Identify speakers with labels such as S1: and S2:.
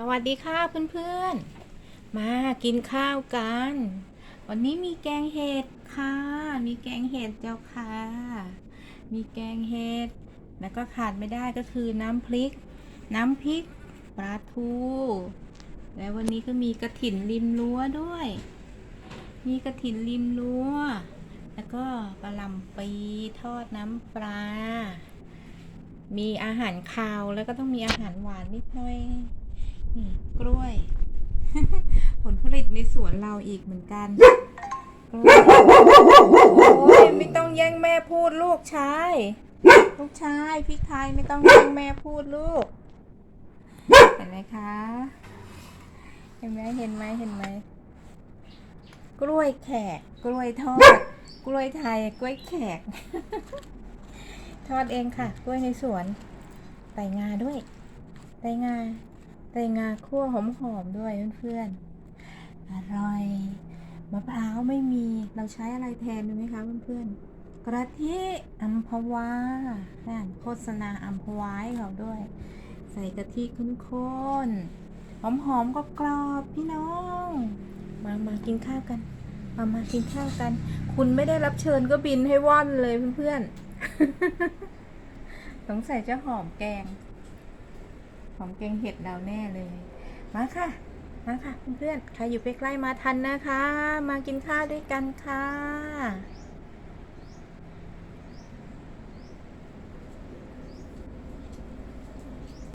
S1: สวัสดีค่ะเพื่อนๆ มากินข้าวกัน วันนี้มีแกงเห็ดค่ะ มีแกงเห็ดเจ้าค่ะ มีแกงเห็ด แล้วก็ขาดไม่ได้ก็คือน้ำพริก น้ำพริกปลาทู และวันนี้ก็มีกระถินริมรั้วด้วย มีกระถินริมรั้ว แล้วก็ปลาลำปีทอดน้ำปลา มีอาหารคาวแล้วก็ต้องมีอาหารหวานนิดหน่อย นี่กล้วย ผลผลิตในสวนเราอีกเหมือนกันกล้วยโอ้ยไม่ต้องแย่งแม่พูดลูกชายลูกชายพี่ไทยไม่ต้องแย่งแม่พูดลูก เห็นไหมคะ เห็นไหมเห็นไหมเห็นไหมกล้วยแขกกล้วยทอด กล้วยไทยกล้วยแขก ทอดเองค่ะ กล้วยในสวนใส่งาด้วยใส่งา ใส่งาคั่วหอมๆด้วยเพื่อนๆ อร่อย มะพร้าวไม่มี เราใช้อะไรแทนรู้ไหมคะเพื่อนๆ กระทิอัมพวานั่นโฆษณาอัมพวาให้เขาด้วย ใส่กะทิข้นๆ หอมๆก็กรอบๆพี่น้อง มามากินข้าวกัน มามากินข้าวกัน คุณไม่ได้รับเชิญก็บินให้ว่อนเลยเพื่อนๆสงสัยจะหอมแกง หอมแกงเห็ดเราแน่เลย มาค่ะ มาค่ะเพื่อนๆใครอยู่ใกล้ๆมาทันนะคะ มากินข้าวด้วยกันค่ะ